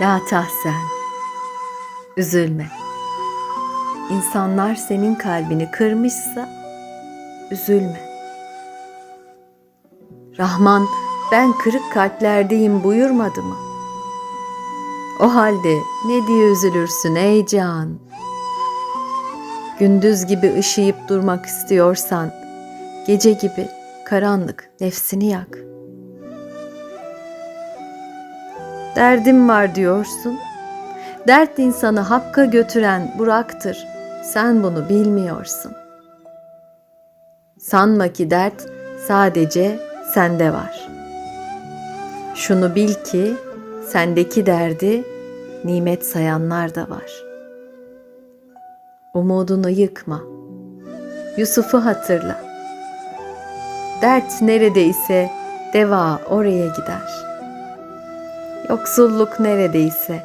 La tahsen. Üzülme. İnsanlar senin kalbini kırmışsa üzülme. Rahman ben kırık kalplerdeyim buyurmadı mı? O halde ne diye üzülürsün ey can? Gündüz gibi ışıyıp durmak istiyorsan, gece gibi karanlık nefsini yak. Derdim var diyorsun. Dert insanı hakka götüren Burak'tır. Sen bunu bilmiyorsun. Sanma ki dert sadece sende var. Şunu bil ki sendeki derdi nimet sayanlar da var. Umudunu yıkma. Yusuf'u hatırla. Dert neredeyse deva oraya gider. Yoksulluk neredeyse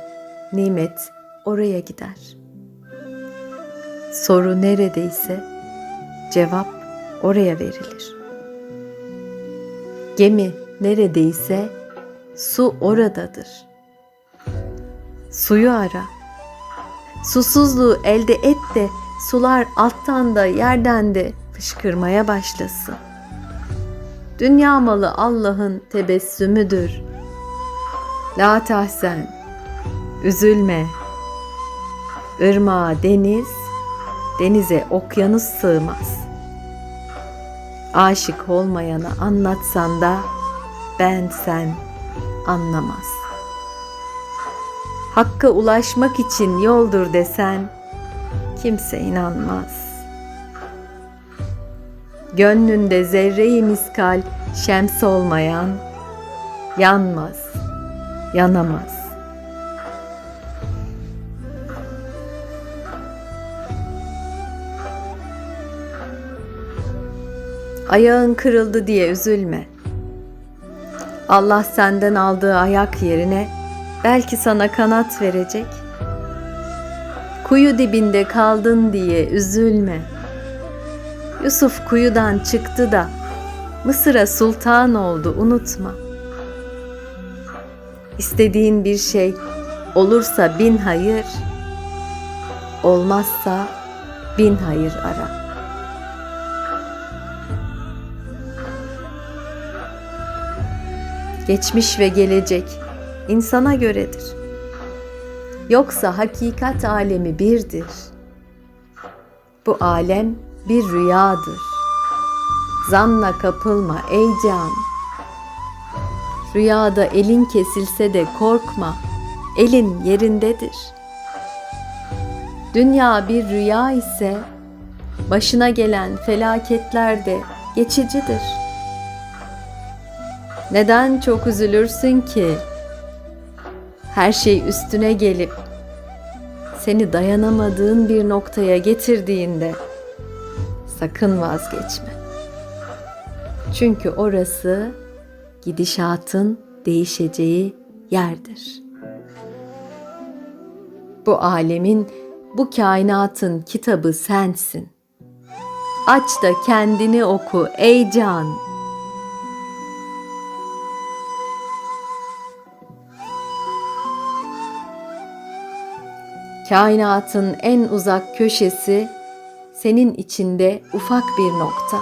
nimet oraya gider. Soru neredeyse cevap oraya verilir. Gemi neredeyse su oradadır. Suyu ara. Susuzluğu elde et de sular alttan da yerden de fışkırmaya başlasın. Dünya malı Allah'ın tebessümüdür. La tahsen, üzülme. Irmağa deniz, denize okyanus sığmaz. Aşık olmayana anlatsan da ben sen anlamaz. Hakka ulaşmak için yoldur desen kimse inanmaz. Gönlünde zerre-i miskal şems olmayan yanmaz, yanamaz. Ayağın kırıldı diye üzülme. Allah senden aldığı ayak yerine belki sana kanat verecek. Kuyu dibinde kaldın diye üzülme. Yusuf kuyudan çıktı da Mısır'a sultan oldu unutma. İstediğin bir şey olursa bin hayır, olmazsa bin hayır ara.'' geçmiş ve gelecek insana göredir. Yoksa hakikat alemi birdir. Bu alem bir rüyadır. Zanla kapılma ey can. Rüyada elin kesilse de korkma, elin yerindedir. Dünya bir rüya ise başına gelen felaketler de geçicidir.'' Neden çok üzülürsün ki? Her şey üstüne gelip seni dayanamadığın bir noktaya getirdiğinde sakın vazgeçme. Çünkü orası gidişatın değişeceği yerdir. Bu alemin, bu kainatın kitabı sensin. Aç da kendini oku ey can.'' Kainatın en uzak köşesi senin içinde ufak bir nokta.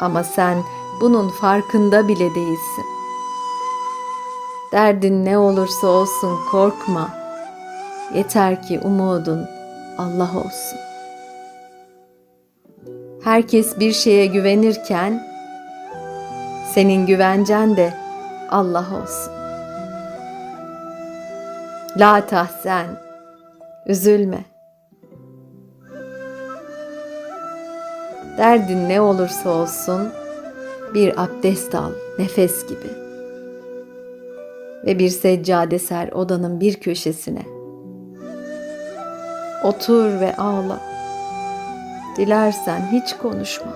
Ama sen bunun farkında bile değilsin. Derdin ne olursa olsun korkma. Yeter ki umudun Allah olsun. Herkes bir şeye güvenirken senin güvencen de Allah olsun. La tahsen Üzülme. Derdin ne olursa olsun bir abdest al nefes gibi. Ve bir seccade ser odanın bir köşesine. Otur ve ağla. Dilersen hiç konuşma.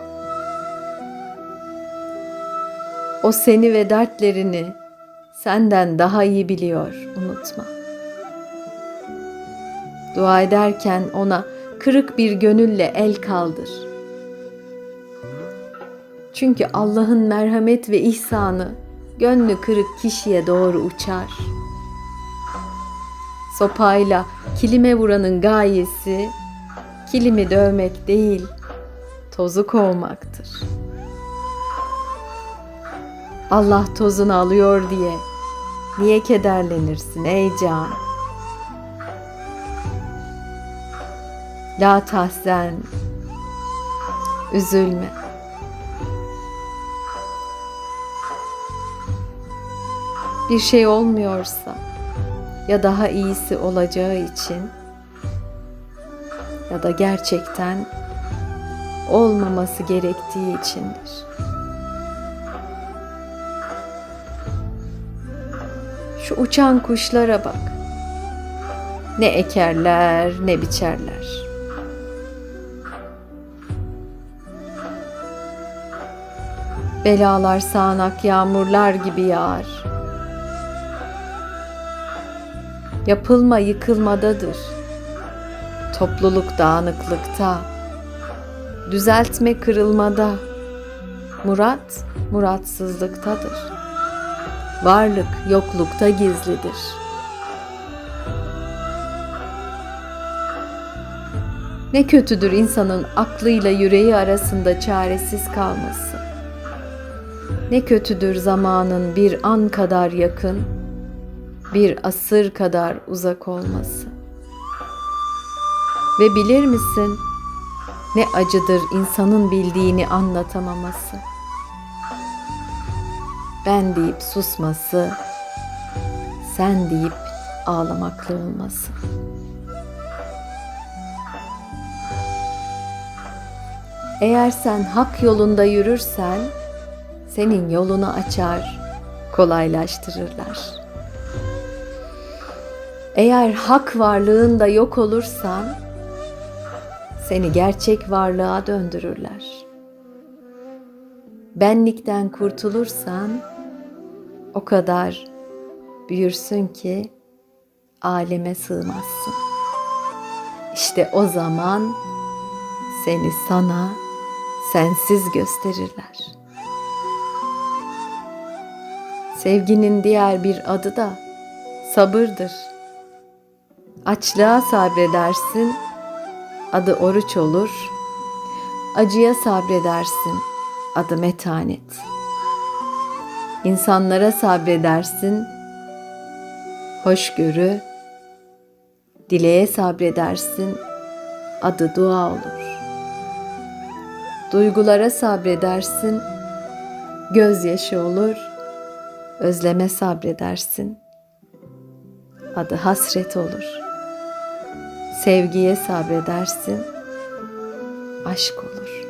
O seni ve dertlerini senden daha iyi biliyor, unutma.'' Dua ederken ona kırık bir gönülle el kaldır. Çünkü Allah'ın merhamet ve ihsanı gönlü kırık kişiye doğru uçar. Sopayla kilime vuranın gayesi kilimi dövmek değil, tozu kovmaktır. Allah tozunu alıyor diye niye kederlenirsin ey can? La tahzen, üzülme. Bir şey olmuyorsa ya daha iyisi olacağı için ya da gerçekten olmaması gerektiği içindir. Şu uçan kuşlara bak. Ne ekerler, ne biçerler. Belalar sağanak yağmurlar gibi yağar. Yapılma yıkılmadadır. Topluluk dağınıklıkta. Düzeltme kırılmada. Murat muratsızlıktadır. Varlık yoklukta gizlidir. Ne kötüdür insanın aklıyla yüreği arasında çaresiz kalması. Ne kötüdür zamanın bir an kadar yakın, bir asır kadar uzak olması. Ve bilir misin ne acıdır insanın bildiğini anlatamaması. Ben deyip susması, sen deyip ağlamaklı olması. Eğer sen hak yolunda yürürsen, senin yolunu açar, kolaylaştırırlar. Eğer hak varlığında yok olursan, seni gerçek varlığa döndürürler. Benlikten kurtulursan, o kadar büyürsün ki aleme sığmazsın. İşte o zaman seni sana sensiz gösterirler. Sevginin diğer bir adı da sabırdır. Açlığa sabredersin, adı oruç olur. Acıya sabredersin, adı metanet. İnsanlara sabredersin, hoşgörü. Dileğe sabredersin, adı dua olur. Duygulara sabredersin, gözyaşı olur. Özleme sabredersin, adı hasret olur. Sevgiye sabredersin, aşk olur.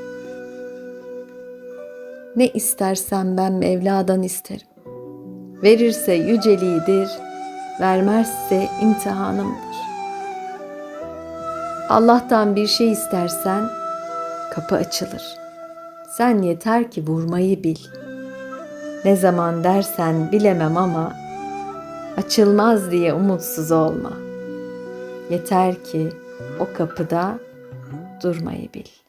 Ne istersen ben Mevla'dan isterim. Verirse yüceliğidir, vermezse imtihanımdır. Allah'tan bir şey istersen kapı açılır. Sen yeter ki vurmayı bil. Ne zaman dersen bilemem ama açılmaz diye umutsuz olma. Yeter ki o kapıda durmayı bil.''